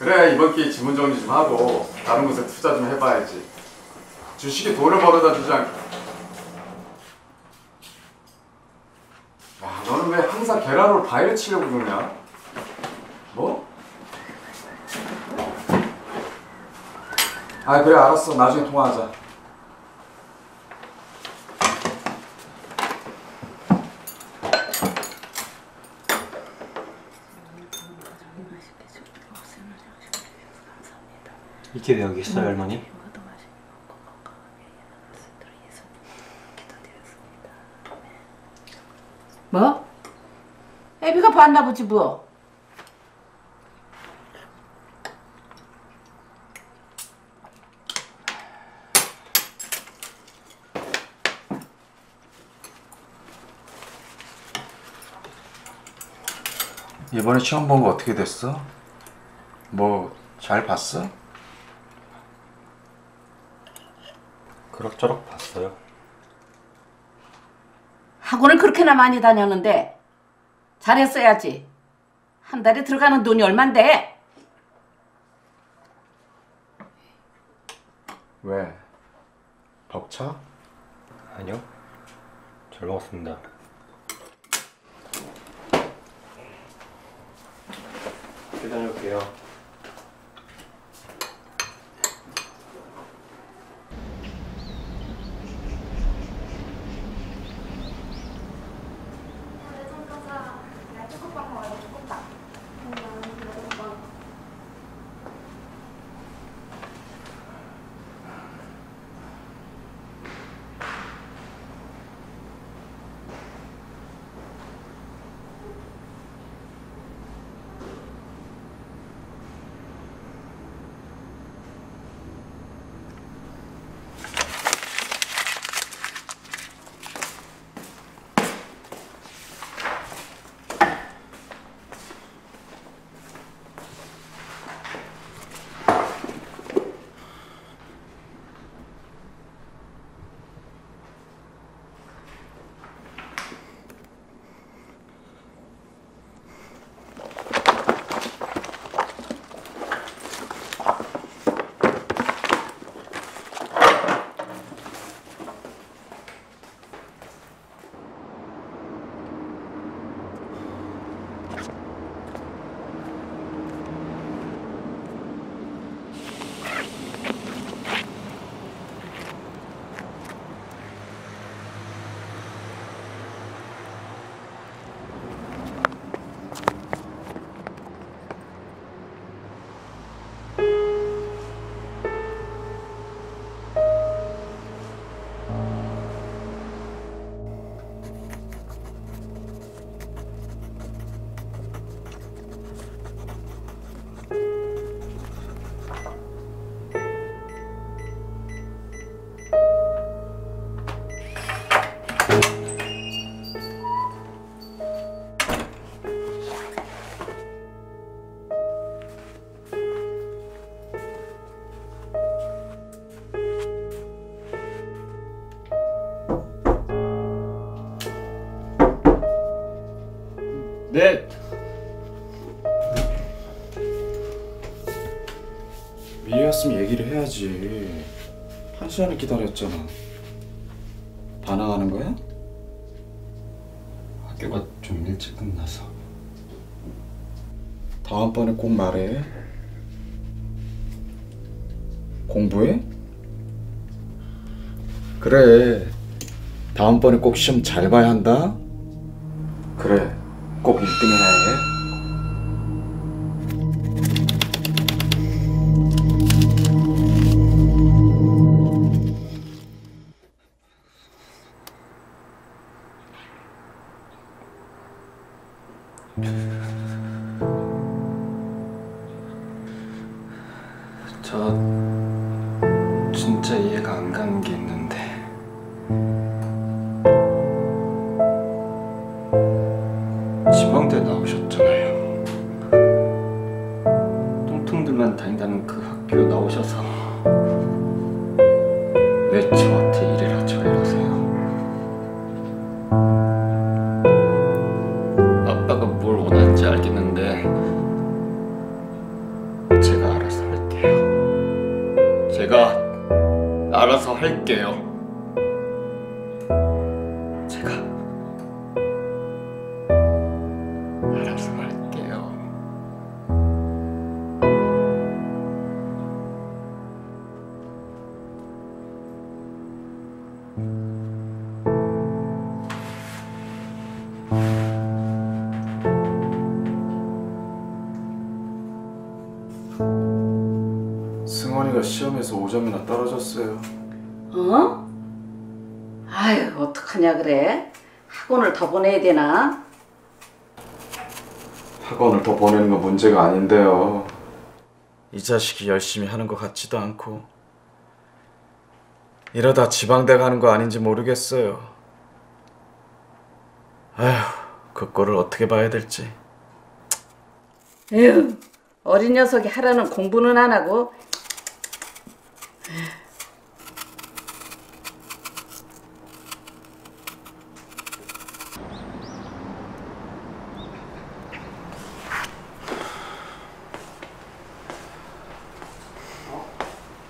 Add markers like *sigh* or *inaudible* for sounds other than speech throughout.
그래 이번 기회에 지문 정리 좀 하고 다른 곳에 투자 좀 해봐야지. 주식이 돈을 벌어다 주지 않게 야 너는 왜 항상 계란으로 바위를 치려고 그러냐? 뭐? 아 그래 알았어. 나중에 통화하자 이게 왜 여기 있어요, 할머니? 뭐? 애비가 봤나 보지 뭐. 이번에 시험 본 거 어떻게 됐어? 뭐 잘 봤어? 그럭저럭 봤어요. 학원을 그렇게나 많이 다녔는데 잘했어야지. 한 달에 들어가는 돈이 얼만데? 왜? 벅차? 아니요. 잘 먹었습니다. 다녀올게요. 네. 미리 왔으면 얘기를 해야지. 한 시간을 기다렸잖아. 반항하는 거야? 학교가 좀 일찍 끝나서. 다음번에 꼭 말해. 공부해? 그래. 다음번에 꼭 시험 잘 봐야 한다. 그래. 꼭 1등이나 해. 다닌다는 그 학교 나오셔서 시험에서 5점이나 떨어졌어요. 어? 아유 어떡하냐 그래? 학원을 더 보내야 되나? 학원을 더 보내는 건 문제가 아닌데요. 이 자식이 열심히 하는 것 같지도 않고 이러다 지방대 가는 거 아닌지 모르겠어요. 아휴, 그 꼴을 어떻게 봐야 될지. 에휴 어린 녀석이 하라는 공부는 안 하고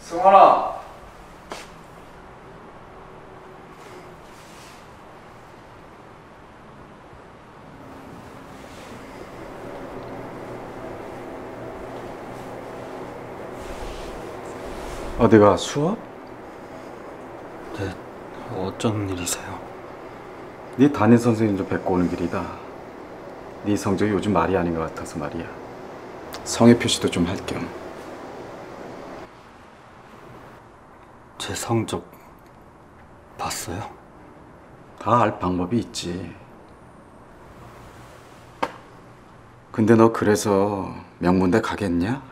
승원아. 어디가 수업? 네, 어쩐 일이세요? 네 담임 선생님 좀 뵙고 오는 길이다. 네 성적이 요즘 말이 아닌 것 같아서 말이야. 성의 표시도 좀 할 겸. 제 성적 봤어요? 다 알 방법이 있지. 근데 너 그래서 명문대 가겠냐?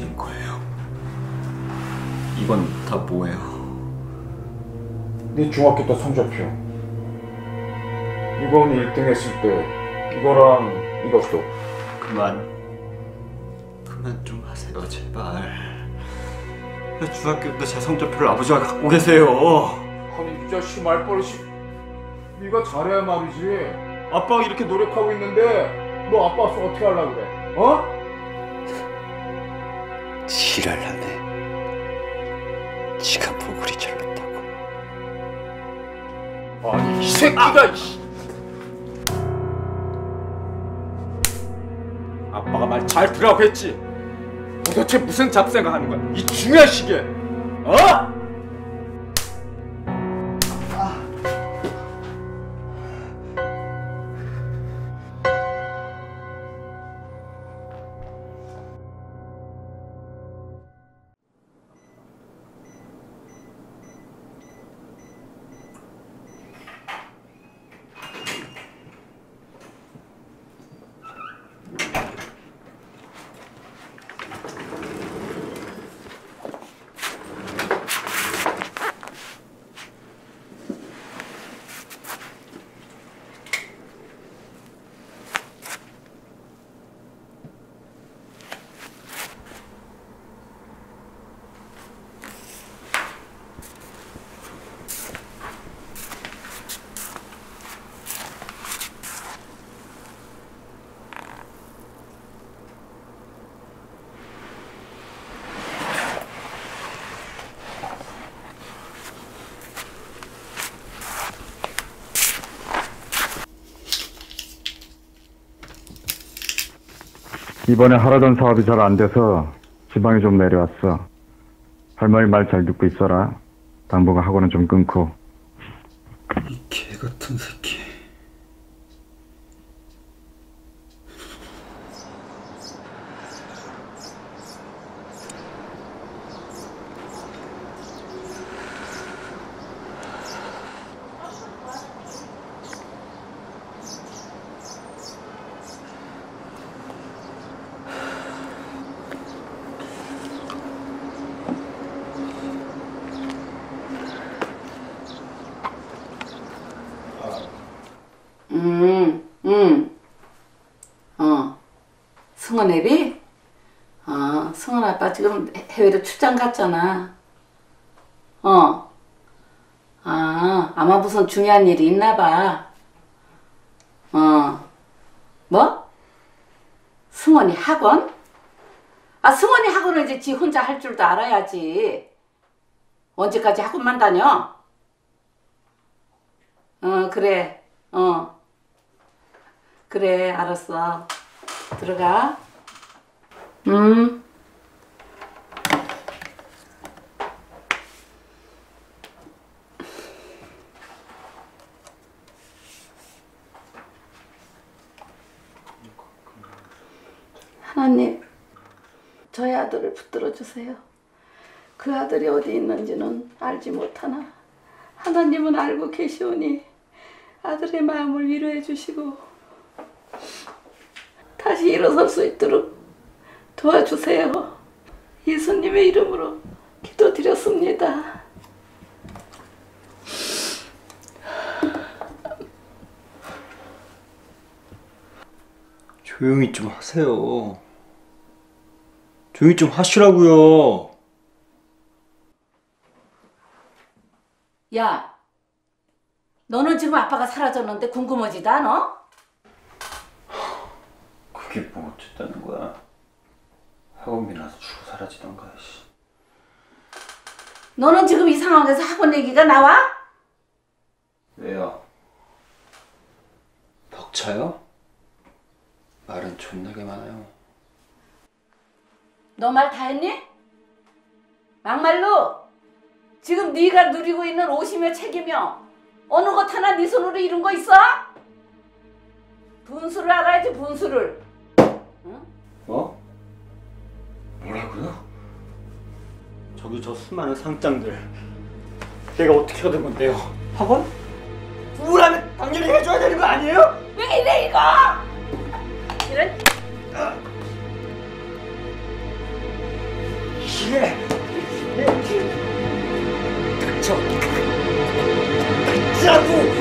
하시는 거예요? 이건 다 뭐예요? 네 중학교 때 성적표. 이건 1등 했을 때 이거랑 이것도. 그만 그만 좀 하세요 제발 왜 중학교 때 제 성적표를 아버지가 갖고 계세요 아니 이 자식 말버릇이 네가 잘해야 말이지 아빠가 이렇게 노력하고 있는데 너 아빠 없으면 어떻게 하려고 그래 어? 지랄하네. 지가 뭐 그리 잘났다고. 아니 이 새끼가 이 아빠가 말 잘 들으라고 했지. 도대체 무슨 잡생각 하는 거야? 이 중요한 시기에 어? 이번에 하려던 사업이 잘 안 돼서 지방에 좀 내려왔어. 할머니 말 잘 듣고 있어라. 당분간 학원은 좀 끊고. 이 개 같은 새끼. 음, 음. 어. 승원 애비? 어, 승원 아빠 지금 해- 해외로 출장 갔잖아. 어. 아, 아마 무슨 중요한 일이 있나 봐. 어. 뭐? 승원이 학원? 아, 승원이 학원을 이제 지 혼자 할 줄도 알아야지. 언제까지 학원만 다녀? 어, 그래. 어. 그래, 알았어. 들어가. 음. 하나님, 저희 아들을 붙들어 주세요. 그 아들이 어디 있는지는 알지 못하나 하나님은 알고 계시오니 아들의 마음을 위로해 주시고 다시 일어설 수 있도록 도와주세요. 예수님의 이름으로 기도드렸습니다. 조용히 좀 하세요. 조용히 좀 하시라고요. 야, 너는 지금 아빠가 사라졌는데 궁금하지도 않아? 그게 뭐 어쨌다는 거야? 학원비 나서 주고 사라지던가. 씨. 너는 지금 이 상황에서 학원 얘기가 나와? 왜요? 벅차요? 말은 존나게 많아요. 너 말 다 했니? 막말로 지금 네가 누리고 있는 오심의 책이며 어느 것 하나 네 손으로 이룬 거 있어? 분수를 알아야지 분수를 뭐? 뭐라고요? 저기 저 수많은 상장들 내가 어떻게 얻은 건데요? 학원? 우울하면 당연히 해줘야 되는 거 아니에요? 왜 이래 이거 이런 예. 예. 닥쳐. 닥치라고.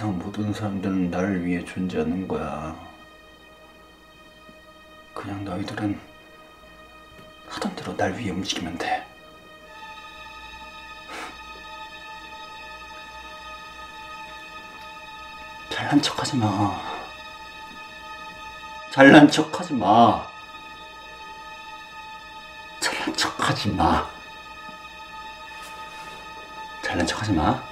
세상 모든 사람들은 나를 위해 존재하는 거야. 그냥 너희들은 하던 대로 날 위해 움직이면 돼. *laughs* 잘난 척 하지 마. 잘난 척 하지 마. 잘난 척 하지 마. 잘난 척 하지 마.